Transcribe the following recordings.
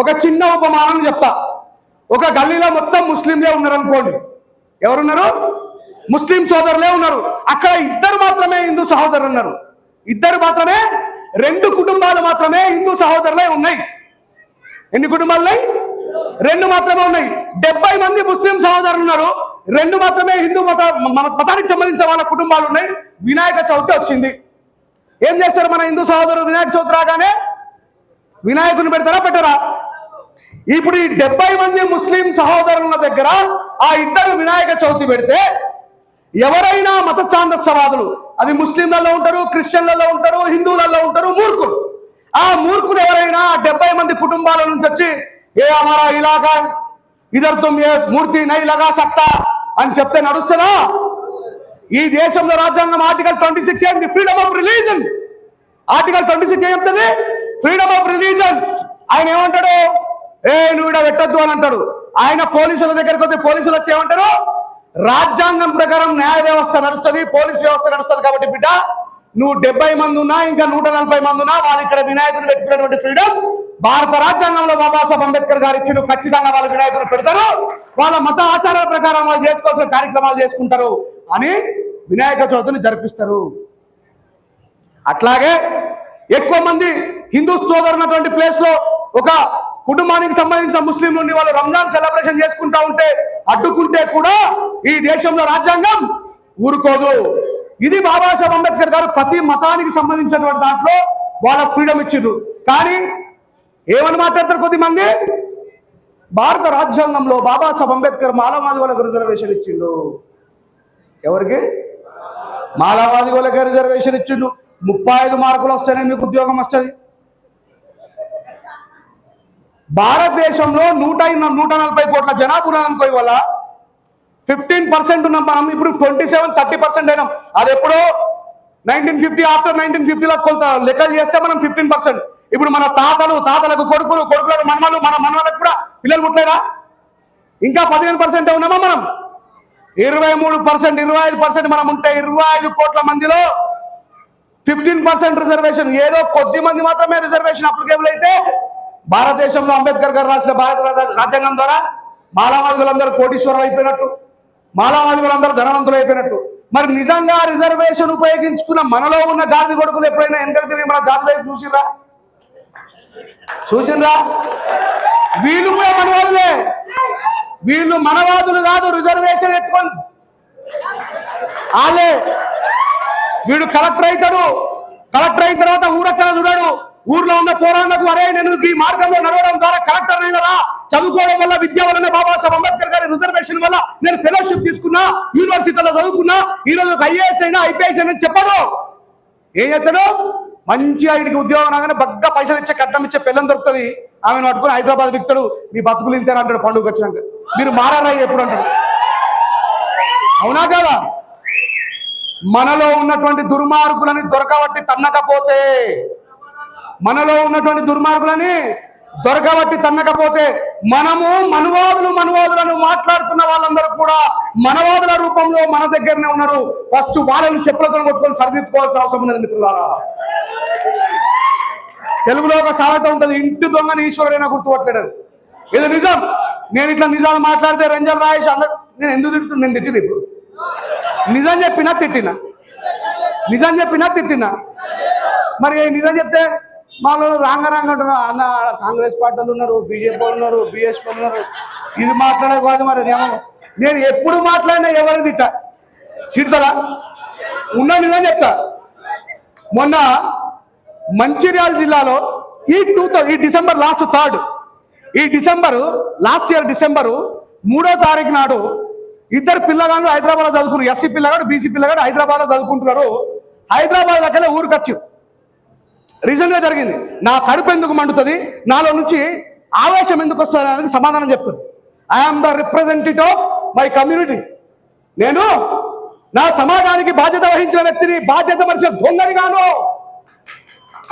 ఒక చిన్న ఉపమానం చెప్తా. ఒక గల్లీలో మొత్తం ముస్లింలే ఉన్నారు అనుకోండి ఎవరున్నారు? ముస్లిం సోదరులే ఉన్నారు. అక్కడ ఇద్దరు మాత్రమే హిందూ సహోదరులు ఉన్నారు. ఇద్దరు మాత్రమే రెండు కుటుంబాలు మాత్రమే హిందూ సహోదరులే ఉన్నాయి. ఎన్ని కుటుంబాలు ఉన్నాయి రెండు మాత్రమే ఉన్నాయి. డెబ్బై మంది ముస్లిం సహోదరులు ఉన్నారు. రెండు మాత్రమే హిందూ మత మన మతానికి సంబంధించిన వాళ్ళ కుటుంబాలు ఉన్నాయి. వినాయక చవితి వచ్చింది. ఏం చేస్తారు మన హిందూ సహోదరులు? వినాయక చవితి రాగానే వినాయకుని పెడతారా పెట్టరా? ఇప్పుడు ఈ డెబ్బై మంది ముస్లిం సహోదరుల దగ్గర ఆ ఇద్దరు వినాయక చవితి పెడితే ఎవరైనా మత ఛాందస్యవాదులు అది ముస్లింలలో ఉంటారు క్రిస్టియన్లలో ఉంటారు హిందువులలో ఉంటారు మూర్ఖులు. ఆ మూర్ఖులు ఎవరైనా డెబ్బై మంది కుటుంబాల నుంచి వచ్చి ఏ అమారా ఇలాగా? ఇదర్ తుమ్ ఏ మూర్తి నై లగా సక్తా అని చెప్తే నడుస్తుందా? ఈ దేశంలో రాజ్యాంగం ఆర్టికల్ ట్వంటీ సిక్స్ ఏంటి freedom of religion article twenty six ఏం చెప్తుంది? ఫ్రీడమ్ ఆఫ్ రిలీజన్ ఆయన ఏమంటాడు? ఏ నువ్వు ఇక్కడ పెట్టద్దు అని అంటాడు. ఆయన పోలీసుల దగ్గరికి వస్తే పోలీసులు వచ్చి ఏమంటారు? రాజ్యాంగం ప్రకారం న్యాయ వ్యవస్థ నడుస్తుంది పోలీస్ వ్యవస్థ నడుస్తుంది కాబట్టి బిడ్డ నువ్వు డెబ్బై మంది ఉన్నా ఇంకా నూట నలభై మంది ఉన్నా వాళ్ళు ఇక్కడ వినాయకుడు పెట్టుకునేటువంటి ఫ్రీడమ్ భారత రాజ్యాంగంలో బాబాసాహెబ్ అంబేద్కర్ గారు ఇచ్చిన ఖచ్చితంగా వాళ్ళు వినాయకుడు పెడతారు. వాళ్ళ మత ఆచారాల ప్రకారం వాళ్ళు చేసుకోవాల్సిన కార్యక్రమాలు చేసుకుంటారు అని వినాయక చవితిని జరిపిస్తారు. అట్లాగే ఎక్కువ మంది హిందూ సోదరు ఉన్నటువంటి ప్లేస్లో ఒక కుటుంబానికి సంబంధించిన ముస్లింలు వాళ్ళు రంజాన్ సెలబ్రేషన్ చేసుకుంటా ఉంటే అడ్డుకుంటే కూడా ఈ దేశంలో రాజ్యాంగం ఊరుకోదు. ఇది బాబాసాహెబ్ అంబేద్కర్ గారు ప్రతి మతానికి సంబంధించినటువంటి దాంట్లో వాళ్ళ ఫ్రీడమ్ ఇచ్చిండ్రు. కానీ ఏమని మాట్లాడతారు కొద్దిమంది? భారత రాజ్యాంగంలో బాబాసాహెబ్ అంబేద్కర్ మాలవాది వాళ్ళకు రిజర్వేషన్ ఇచ్చిండు. ఎవరికి? మాలవాది వాళ్ళకి రిజర్వేషన్ ఇచ్చిండు. ముప్పై ఐదు మార్కులు వస్తేనే మీకు ఉద్యోగం వస్తుంది. భారతదేశంలో నూట నూట నలభై కోట్ల జనాభా ఉన్నదనుకో ఇవాళ. ఫిఫ్టీన్ పర్సెంట్ ఉన్నాం మనం ఇప్పుడు ట్వంటీ సెవెన్ థర్టీ పర్సెంట్ అయినాం. అది ఎప్పుడో నైన్టీన్ ఫిఫ్టీ ఆఫ్టర్ నైన్టీన్ ఫిఫ్టీలో కొలత లెక్కలు చేస్తే మనం ఫిఫ్టీన్ పర్సెంట్ ఇప్పుడు మన తాతలు తాతలకు కొడుకులు కొడుకులకు మనమలు మన మనవలకు కూడా పిల్లలు పుట్టలేదా? ఇంకా పదిహేను పర్సెంట్ ఉన్నామా మనం? ఇరవై మూడు పర్సెంట్ ఇరవై ఐదు పర్సెంట్ మనం ఉంటే ఇరవై ఐదు కోట్ల మందిలో ఫిఫ్టీన్ పర్సెంట్ రిజర్వేషన్ ఏదో కొద్ది మంది మాత్రమే రిజర్వేషన్ అప్లికేబుల్ అయితే భారతదేశంలో అంబేద్కర్ గారు రాసిన భారత రాజ్యాంగం ద్వారా మాలావాదులందరూ కోటీశ్వరులు అయిపోయినట్టు మాలావాదులందరూ ధనవంతులు అయిపోయినట్టు. మరి నిజంగా రిజర్వేషన్ ఉపయోగించుకున్న మనలో ఉన్న గాది కొడుకులు ఎప్పుడైనా వెనకకు తిరిగి మన జాతి వైపు చూసిరా చూసిండ్రా వీళ్ళు కూడా మనవాదులే. వీళ్ళు మనవాదులు కాదు రిజర్వేషన్ ఎత్తుకొని. వాళ్ళే వీడు కలెక్టర్ అవుతాడు. కలెక్టర్ అయిన తర్వాత ఊరక్కడ చూడాడు. ఊర్లో ఉన్న పోరాళ్ళకు అరే నేను ఈ మార్గంలో నడవడం ద్వారా కలెక్టర్ అయినరా చదువుకోవడం వల్ల విద్య వలన బాబాసాహెబ్ అంబేద్కర్ గారి రిజర్వేషన్ వల్ల నేను ఫెలోషిప్ తీసుకున్నా యూనివర్సిటీలో చదువుకున్నా ఈ రోజు ఒక ఐఏఎస్ అయినా ఐపీఎస్ అయినా చెప్పడు ఏం చేస్తాడు? మంచిగా ఆయనకి ఉద్యోగం రాగానే బగ్గ పైసలు ఇచ్చే కట్నం ఇచ్చే పిల్లని దొరుకుతుంది. ఆమెను పట్టుకుని హైదరాబాద్ విక్తాడు. మీ బతుకులు ఇంతేనా అంటాడు పండుగ వచ్చినాక. మీరు మారారా ఎప్పుడు అంటాడు. అవునా కదా? మనలో ఉన్నటువంటి దుర్మార్గులని దొరకబట్టి తన్నకపోతే మనలో ఉన్నటువంటి దుర్మార్గులని దొరకబట్టి తన్నకపోతే మనము మనువాదులు మనువాదులను మాట్లాడుతున్న వాళ్ళందరూ కూడా మనవాదుల రూపంలో మన దగ్గరనే ఉన్నారు. ఫస్ట్ వాళ్ళని చెప్పులతో కొట్టుకొని సరిదిద్దుకోవాల్సిన అవసరం ఉన్నది మిత్రులారా. తెలుగులో ఒక సామెత ఉంటుంది ఇంటి దొంగని ఈశ్వరుడైనా గుర్తుపట్టలేడు. ఇది నిజం. నేను ఇట్లా నిజాలు మాట్లాడితే రంజన్ రాయేష్ అందరు నేను ఎందుకు తిడుతున్నా నేను తిట్టిన ఇప్పుడు? నిజం చెప్పినా తిట్టినా? నిజం చెప్పినా తిట్టినా? మరి నిజం చెప్తే మాలో రాంగ రాంగ అంటున్నారు. అన్న కాంగ్రెస్ పార్టీలు ఉన్నారు బీజేపీ ఉన్నారు బీఎస్పీ ఉన్నారు. ఇది మాట్లాడే మరి నేను నేను ఎప్పుడు మాట్లాడినా ఎవరు తిట్ట? తిడతారా? ఉన్న నిజం చెప్తా. మొన్న మంచిర్యాల జిల్లాలో ఈ టూ ఈ డిసెంబర్ లాస్ట్ థర్డ్ ఈ డిసెంబరు లాస్ట్ ఇయర్ డిసెంబరు మూడో తారీఖు నాడు ఇద్దరు పిల్లగాళ్ళు హైదరాబాద్లో చదువుకున్నారు. ఎస్సీ పిల్లగాడు బీసీ పిల్లగాడు హైదరాబాద్లో చదువుకుంటున్నారు. హైదరాబాద్ దగ్గర ఊరికి వచ్చి రీజన్గా జరిగింది. నా కడుపు ఎందుకు మండుతుంది? నాలో నుంచి ఆవేశం ఎందుకు వస్తుంది అనేది సమాధానం చెప్తుంది I am the representative of my community నేను నా సమాజానికి బాధ్యత వహించిన వ్యక్తిని బాధ్యత మరిచిన దొంగని గాను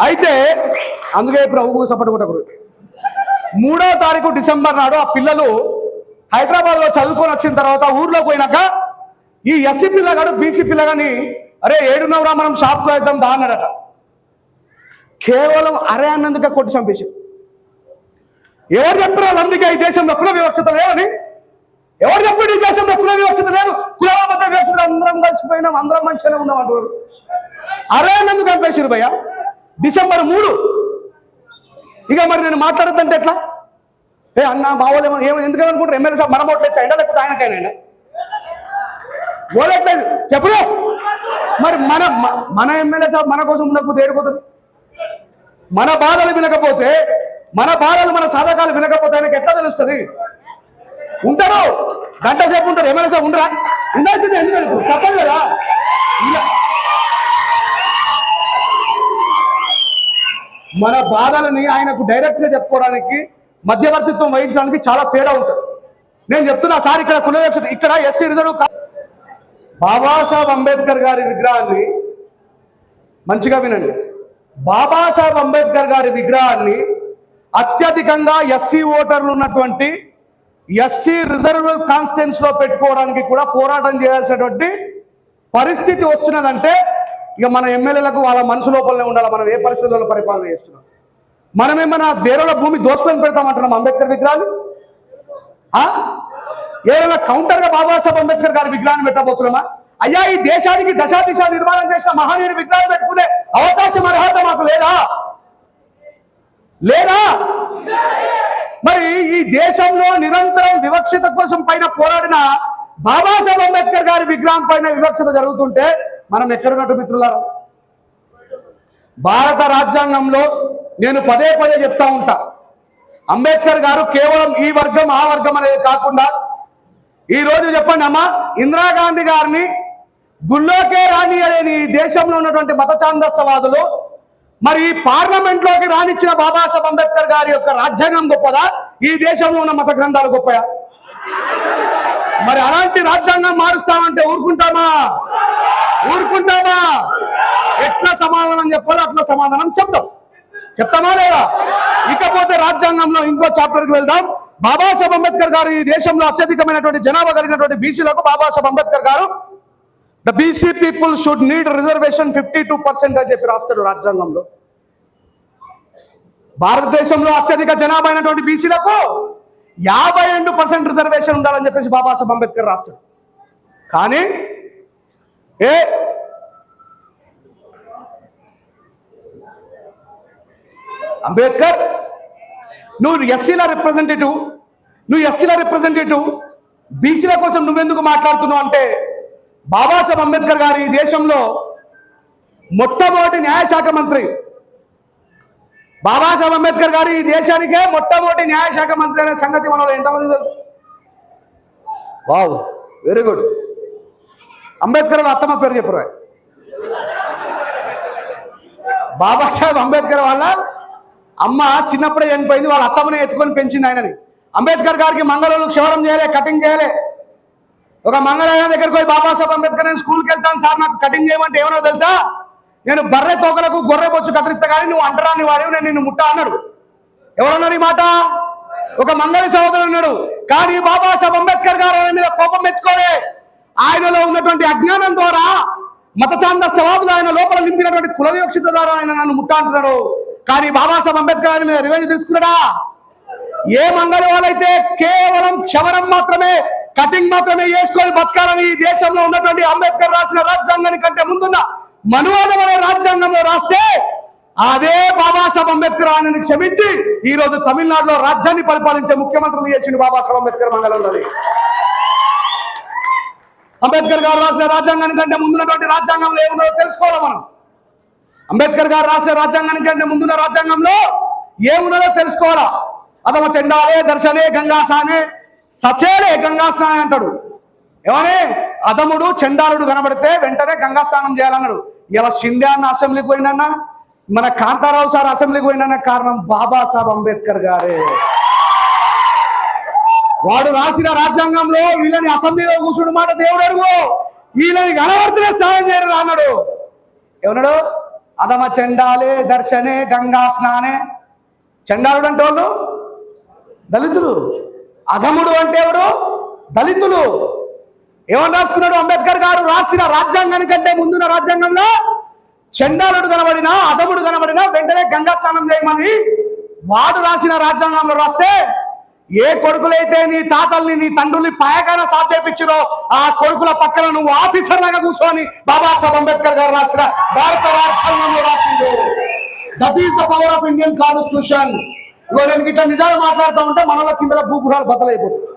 అయితే అందుకే ప్రభు సపోర్ట్ కొట్టకూడదు. మూడో తారీఖు డిసెంబర్ నాడు ఆ పిల్లలు హైదరాబాద్లో చదువుకొని వచ్చిన తర్వాత ఊర్లో పోయినాక ఈ ఎస్సీ పిల్లగాడు బీసీ పిల్లగాని అరే ఏడున్నవరా మనం షాప్కి వెళ్దాం దా అన్నాడట. కేవలం అరే అన్నందుకే కొట్టి చంపేసి ఎవరు చెప్పారు అందుకే ఈ దేశంలో కుల వివక్షత లేవని ఎవరు చెప్పారు ఈ దేశంలో కుల వివక్షత లేదు? కులాల మధ్య వివక్షత అందరం కలిసిపోయినాం అందరం మంచిగానే ఉన్నాం అంటున్నారు. అరే అన్నందుకు చంపేసారు భయ్య? డిసెంబర్ మూడు. ఇక మరి నేను మాట్లాడద్దంటే ఎట్లా? ఏ అన్న బావోలు ఏమో ఏమో ఎందుకని అనుకుంటారు? ఎమ్మెల్యే సార్ మన ఓట్లు ఎత్తా ఎండ లేకపోతే ఆయనకైనా ఓడట్లేదు చెప్పుడు మరి మన మన ఎమ్మెల్యే సార్ మన కోసం ఉండకపోతే ఏడుకోతుంది మన బాధలు వినకపోతే మన బాధలు మన సాధకాలు వినకపోతే ఆయనకి ఎట్లా తెలుస్తుంది? ఉంటారు? గంట సేపు ఉంటారు ఎమ్మెల్యే సేపు ఉండరా? ఉండాల్సింది ఎందుకు తప్పదు కదా? మన బాధలని ఆయనకు డైరెక్ట్గా చెప్పుకోవడానికి మధ్యవర్తిత్వం వహించడానికి చాలా తేడా ఉంటుంది. నేను చెప్తున్నా సార్ ఇక్కడ కులవేక్ష ఇక్కడ ఎస్సీ రిజర్వ్ బాబాసాహెబ్ అంబేద్కర్ గారి విగ్రహాన్ని మంచిగా వినండి. బాబాసాహెబ్ అంబేద్కర్ గారి విగ్రహాన్ని అత్యధికంగా ఎస్సీ ఓటర్లు ఉన్నటువంటి ఎస్సీ రిజర్వ్ కాన్స్టిట్యూన్స్లో పెట్టుకోవడానికి కూడా పోరాటం చేయాల్సినటువంటి పరిస్థితి వస్తున్నదంటే ఇక మన ఎమ్మెల్యేలకు వాళ్ళ మనసు లోపలనే ఉండాలి. మనం ఏ పరిస్థితుల్లో పరిపాలన చేస్తున్నాం? మనం వేరేల భూమి దోసుకొని పెడతామంటున్నాం అంబేద్కర్ విగ్రహాన్ని? ఏదైనా కౌంటర్గా బాబాసాహెబ్ అంబేద్కర్ గారి విగ్రహాన్ని పెట్టబోతున్నామా? అయ్యా ఈ దేశానికి దశా దిశ నిర్మాణం చేసిన మహనీయుని విగ్రహాలు పెట్టుకునే అవకాశం అర్హత మాకు లేదా? లేదా? మరి ఈ దేశంలో నిరంతరం వివక్షత కోసం పైన పోరాడిన బాబాసాహెబ్ అంబేద్కర్ గారి విగ్రహం పైన వివక్షత జరుగుతుంటే మనం ఎక్కడున్నట్టు మిత్రులారా? భారత రాజ్యాంగంలో నేను పదే పదే చెప్తా ఉంటా. అంబేద్కర్ గారు కేవలం ఈ వర్గం ఆ వర్గం అనేది కాకుండా ఈ రోజు చెప్పండి అమ్మా ఇందిరాగాంధీ గారిని గుళ్ళోకే రాని అనే ఈ దేశంలో ఉన్నటువంటి మత ఛాందస్యవాదులు మరి ఈ పార్లమెంట్లోకి రానిచ్చిన బాబాసాహెబ్ అంబేద్కర్ గారి యొక్క రాజ్యాంగం గొప్పదా? ఈ దేశంలో ఉన్న మత గ్రంథాలు గొప్పయా? మరి అలాంటి రాజ్యాంగం మారుస్తామంటే ఊరుకుంటామా? ఊరుకుంటామా? ఎట్లా సమాధానం చెప్పాలో అట్లా సమాధానం చెప్తాం. చెప్తామా లేదా? ఇకపోతే రాజ్యాంగంలో ఇంకో చాప్టర్కి వెళ్దాం. బాబాసాహెబ్ అంబేద్కర్ గారు ఈ దేశంలో అత్యధికమైనటువంటి జనాభా కలిగినటువంటి బీసీలకు బాబాసాహెబ్ అంబేద్కర్ గారు the BC people should need reservation fifty two percent అని చెప్పి రాస్తాడు రాజ్యాంగంలో. భారతదేశంలో అత్యధిక జనాభా అయినటువంటి బీసీలకు యాభై రెండు పర్సెంట్ రిజర్వేషన్ ఉండాలని చెప్పేసి బాబాసాహెబ్ అంబేద్కర్ రాస్తాడు. కానీ ఏ అంబేద్కర్ నువ్వు ఎస్సీల రిప్రజెంటేటివ్ నువ్వు ఎస్టీల రిప్రజెంటేటివ్ బీసీల కోసం నువ్వెందుకు మాట్లాడుతున్నావు అంటే బాబాసాహెబ్ అంబేద్కర్ గారు ఈ దేశంలో మొట్టమొదటి న్యాయశాఖ మంత్రి. బాబాసాహెబ్ అంబేద్కర్ గారు ఈ దేశానికే మొట్టమొదటి న్యాయశాఖ మంత్రి అనే సంగతి మనలో ఎంతమంది తెలుసు? వావ్ వెరీ గుడ్ అంబేద్కర్ అత్తమ్మ పేరు చెప్పరు బాబాసాహెబ్ అంబేద్కర్ వాళ్ళ అమ్మ చిన్నప్పుడే చనిపోయింది వాళ్ళ అత్తమ్మనే ఎత్తుకొని పెంచింది ఆయనని. అంబేద్కర్ గారికి మంగళూరు క్షవరం చేయలే కటింగ్ చేయలే. ఒక మంగళయ్య దగ్గరికి పోయి బాబాసాహెబ్ అంబేద్కర్ నేను స్కూల్కి వెళ్తాను సార్ నాకు కటింగ్ చేయమంటే ఏమన్నా తెలుసా? నేను బర్రె తోకలకు గొర్రె బొచ్చు కత్తిరిస్తా కానీ నువ్వు అంటరాని వాడివి నేను నిన్ను ముట్టా అన్నాడు. ఎవరన్నారు ఈ మాట? ఒక మంగళి సహోదరుడు ఉన్నాడు కానీ బాబాసాహెబ్ అంబేద్కర్ గారు ఆయన మీద కోపం మెచ్చుకోలే ఆయనలో ఉన్నటువంటి అజ్ఞానం ద్వారా మతచాంద సవాదులు ఆయన లోపల నింపినటువంటి కుల వివక్షిత ద్వారా ఆయన నన్ను ముట్టా అంటున్నాడు. కానీ బాబాసాహెబ్ అంబేద్కర్ ఆయన మీద రివెంజ్ తెలుసుకున్నాడా ఏ మంగళ వాళ్ళైతే కేవలం క్షవరం మాత్రమే కటింగ్ మాత్రమే చేసుకొని బతకాలని ఈ దేశంలో ఉన్నటువంటి అంబేద్కర్ రాసిన రాజ్యాంగాని కంటే ముందున్న మనువాదం అనే రాజ్యాంగంలో రాస్తే అదే బాబాసాహెబ్ అంబేద్కర్ ఆయనని క్షమించి ఈ రోజు తమిళనాడులో రాజ్యాన్ని పరిపాలించే ముఖ్యమంత్రులు చేసింది బాబాసాహెబ్ అంబేద్కర్ మంగళంలోని అంబేద్కర్ గారు రాసిన రాజ్యాంగానికి కంటే ముందున్నటువంటి రాజ్యాంగంలో ఏమున్నదో తెలుసుకోవాలి మనం. అంబేద్కర్ గారు రాసిన రాజ్యాంగానికి కంటే ముందున్న రాజ్యాంగంలో ఏమున్నదో తెలుసుకోవాలా? అదమ చెండాలే దర్శనే గంగాసానే సచేలే గంగాస్నానే అంటాడు. ఏమని? అదముడు చండాలుడు కనబడితే వెంటనే గంగా స్నానం చేయాలన్నాడు. ఇలా షిండే అన్న అసెంబ్లీకి పోయినన్నా మన కాంతారావు సార్ అసెంబ్లీకి పోయినన్న కారణం బాబాసాహెబ్ అంబేద్కర్ గారే. వాడు రాసిన రాజ్యాంగంలో వీళ్ళని అసెంబ్లీలో కూర్చుని మాట దేవుడు అడుగు. వీళ్ళని కనబడితేనే స్నానం చేయరు అన్నాడు. ఏమన్నాడు? అదమ చండాలే దర్శనే గంగా స్నానే చండాలుడు అంటే వాళ్ళు? దళితులు. అధముడు అంటే ఎవరు? దళితులు. ఏమని రాసుకున్నాడు అంబేద్కర్ గారు? రాసిన రాజ్యాంగానికంటే ముందున్న రాజ్యాంగంలో చండాలుడు కనబడినా అధముడు కనబడినా వెంటనే గంగా స్నానం చేయమని వాడు రాసిన రాజ్యాంగంలో రాస్తే ఏ కొడుకులైతే నీ తాతల్ని నీ తండ్రుల్ని పాయకాన సాధ్యపించిరో ఆ కొడుకుల పక్కన నువ్వు ఆఫీసర్ లాగా కూర్చొని బాబాసాహెబ్ అంబేద్కర్ గారు రాసిన భారత రాజ్యాంగంలో రాసిండు. That is the power of Indian constitution ఇవాళ ఇట్లా నిజాలు మాట్లాడుతూ ఉంటే మనలో కింద భూగృహాలు బద్దలైపోతాయి.